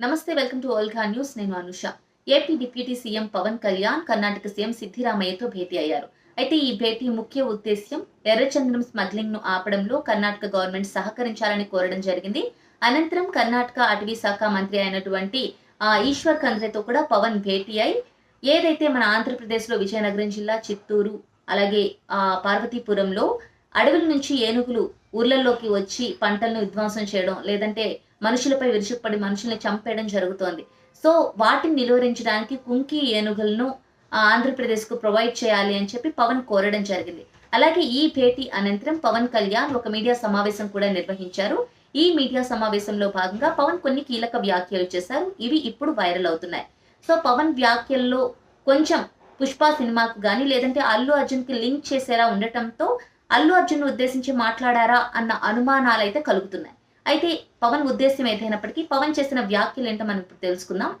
నమస్తే welcome to Volga news. నేను Anusha. AP deputy CM Pawan Kalyan Karnataka CM సిద్ధిరామయ్యతో భేటీ అయ్యారు. అయితే ఈ భేటీ ముఖ్య ఉద్దేశ్యం ఎర్రచందనం స్మగ్లింగ్ను ఆపడంలో కర్ణాటక గవర్నమెంట్ సహకరించాలని కోరడం జరిగింది. అనంతరం కర్ణాటక అటవీ శాఖ మంత్రి అయినటువంటి ఆ, ఈశ్వర్ ఖంద్రేతో కూడా పవన్ భేటీ అయి ఏదైతే మన ఆంధ్రప్రదేశ్లో విజయనగరం జిల్లా చిత్తూరు అలాగే ఆ, పార్వతీపురంలో అడవుల నుంచి ఏనుగులు ఊర్లలోకి వచ్చి పంటలను విధ్వంసం చేయడం లేదంటే మనుషులపై విరుచుకుపడి మనుషుల్ని చంపేయడం జరుగుతోంది. సో వాటిని నిలువరించడానికి కుంకి ఏనుగులను ఆంధ్రప్రదేశ్కు ప్రొవైడ్ చేయాలి అని చెప్పి పవన్ కోరడం జరిగింది. అలాగే ఈ భేటీ అనంతరం పవన్ కళ్యాణ్ ఒక మీడియా సమావేశం కూడా నిర్వహించారు. ఈ మీడియా సమావేశంలో భాగంగా పవన్ కొన్ని కీలక వ్యాఖ్యలు చేశారు. ఇవి ఇప్పుడు వైరల్ అవుతున్నాయి. సో పవన్ వ్యాఖ్యల్లో కొంచెం పుష్ప సినిమాకు కానీ లేదంటే అల్లు అర్జున్కి లింక్ చేసేలా ఉండటంతో అల్లు అర్జున్ ఉద్దేశించి మాట్లాడారా అన్న అనుమానాలు అయితే కలుగుతున్నాయి. అయితే పవన్ ఉద్దేశం ఏదైనప్పటికీ పవన్ చేసిన వ్యాఖ్యలు ఏంటో మనం ఇప్పుడు తెలుసుకుందాం.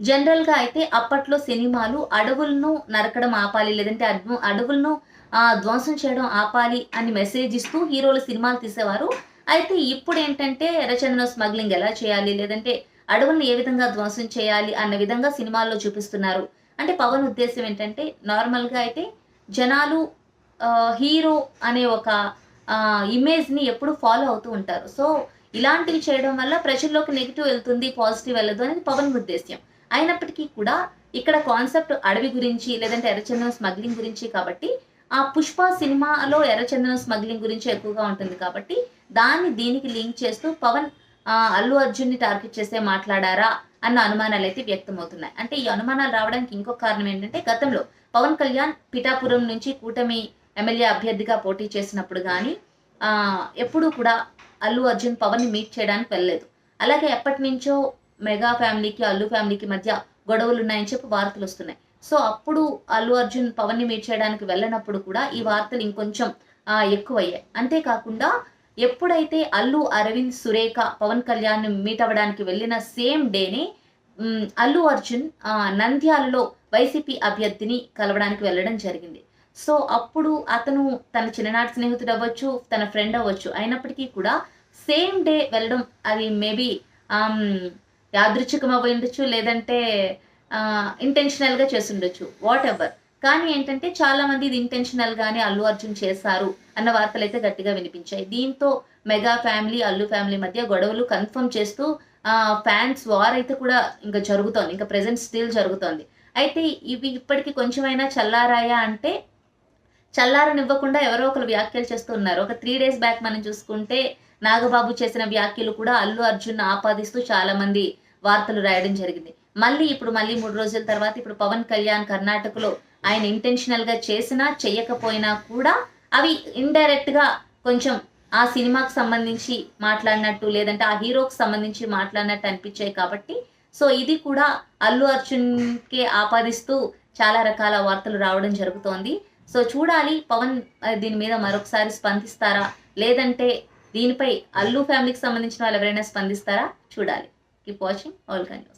జనరల్గా అయితే అప్పట్లో సినిమాలు అడవులను నరకడం ఆపాలి లేదంటే అడవు- అడవులను ధ్వంసం చేయడం ఆపాలి అని మెసేజ్ ఇస్తూ హీరోలు సినిమాలు తీసేవారు. అయితే ఇప్పుడు ఏంటంటే ఎర్రచందనం స్మగ్లింగ్ ఎలా చేయాలి లేదంటే అడవులను ఏ విధంగా ధ్వంసం చేయాలి అన్న విధంగా సినిమాల్లో చూపిస్తున్నారు. అంటే పవన్ ఉద్దేశం ఏంటంటే నార్మల్గా అయితే జనాలు హీరో అనే ఒక ఇమేజ్ని ఎప్పుడు ఫాలో అవుతూ ఉంటారు. సో ఇలాంటివి చేయడం వల్ల ప్రజల్లోకి నెగిటివ్ వెళ్తుంది పాజిటివ్ వెళ్ళదు అనేది పవన్ ఉద్దేశ్యం. అయినప్పటికీ కూడా ఇక్కడ కాన్సెప్ట్ అడవి గురించి లేదంటే ఎర్రచందనం స్మగ్లింగ్ గురించి కాబట్టి ఆ పుష్ప సినిమాలో ఎర్రచందనం స్మగ్లింగ్ గురించి ఎక్కువగా ఉంటుంది కాబట్టి దాన్ని దీనికి లింక్ చేస్తూ పవన్ అల్లు అర్జున్ని టార్గెట్ చేసే మాట్లాడారా అన్న అనుమానాలు అయితే వ్యక్తమవుతున్నాయి. అంటే ఈ అనుమానాలు రావడానికి ఇంకొక కారణం ఏంటంటే గతంలో పవన్ కళ్యాణ్ పిఠాపురం నుంచి కూటమి ఎమ్మెల్యే అభ్యర్థిగా పోటీ చేసినప్పుడు కానీ ఎప్పుడూ కూడా అల్లు అర్జున్ పవన్ని మీట్ చేయడానికి వెళ్ళలేదు. అలాగే ఎప్పటి నుంచో మెగా ఫ్యామిలీకి అల్లు ఫ్యామిలీకి మధ్య గొడవలు ఉన్నాయని చెప్పి వార్తలు వస్తున్నాయి. సో అప్పుడు అల్లు అర్జున్ పవన్ని మీట్ చేయడానికి వెళ్ళినప్పుడు కూడా ఈ వార్తలు ఇంకొంచెం ఎక్కువయ్యాయి. అంతేకాకుండా ఎప్పుడైతే అల్లు అరవింద్ సురేఖ పవన్ కళ్యాణ్ మీట్ అవ్వడానికి వెళ్ళిన సేమ్ డేనే అల్లు అర్జున్ నంద్యాలలో వైసీపీ అభ్యర్థిని కలవడానికి వెళ్ళడం జరిగింది. సో అప్పుడు అతను తన చిన్ననాటి స్నేహితుడు అవ్వచ్చు తన ఫ్రెండ్ అవ్వచ్చు. అయినప్పటికీ కూడా సేమ్ డే వెళ్ళడం అది మేబీ um, యాదృచ్ఛికం అవ్వ ఉండొచ్చు లేదంటే ఇంటెన్షనల్గా గా వాట్ ఎవర్ కానీ ఏంటంటే చాలామంది ఇది ఇంటెన్షనల్గానే అల్లు అర్జున్ చేశారు అన్న వార్తలు అయితే గట్టిగా వినిపించాయి. దీంతో మెగా ఫ్యామిలీ అల్లు ఫ్యామిలీ మధ్య గొడవలు కన్ఫర్మ్ చేస్తూ ఫ్యాన్స్ వార్ అయితే కూడా ఇంకా జరుగుతోంది. ఇంకా ప్రెసెంట్ స్టిల్ జరుగుతోంది. అయితే ఇవి ఇప్పటికి కొంచెమైనా చల్లారాయా అంటే చల్లారనివ్వకుండా ఎవరో ఒకరు వ్యాఖ్యలు చేస్తూ ఉన్నారు. ఒక త్రీ డేస్ బ్యాక్ మనం చూసుకుంటే నాగబాబు చేసిన వ్యాఖ్యలు కూడా అల్లు అర్జున్ ఆపాదిస్తూ చాలా మంది వార్తలు రాయడం జరిగింది. మళ్ళీ ఇప్పుడు మళ్ళీ మూడు రోజుల తర్వాత ఇప్పుడు పవన్ కళ్యాణ్ కర్ణాటకలో ఆయన ఇంటెన్షనల్గా చేసినా చెయ్యకపోయినా కూడా అవి ఇండైరెక్ట్గా కొంచెం ఆ సినిమాకు సంబంధించి మాట్లాడినట్టు లేదంటే ఆ హీరోకి సంబంధించి మాట్లాడినట్టు అనిపించాయి కాబట్టి సో ఇది కూడా అల్లు అర్జున్ కే ఆపాదిస్తూ చాలా రకాల వార్తలు రావడం జరుగుతోంది. సో చూడాలి పవన్ దీని మీద మరొకసారి స్పందిస్తారా? లేదంటే దీనిపై అల్లు ఫ్యామిలీకి సంబంధించిన వాళ్ళు ఎవరైనా స్పందిస్తారా? చూడాలి. Keep watching all news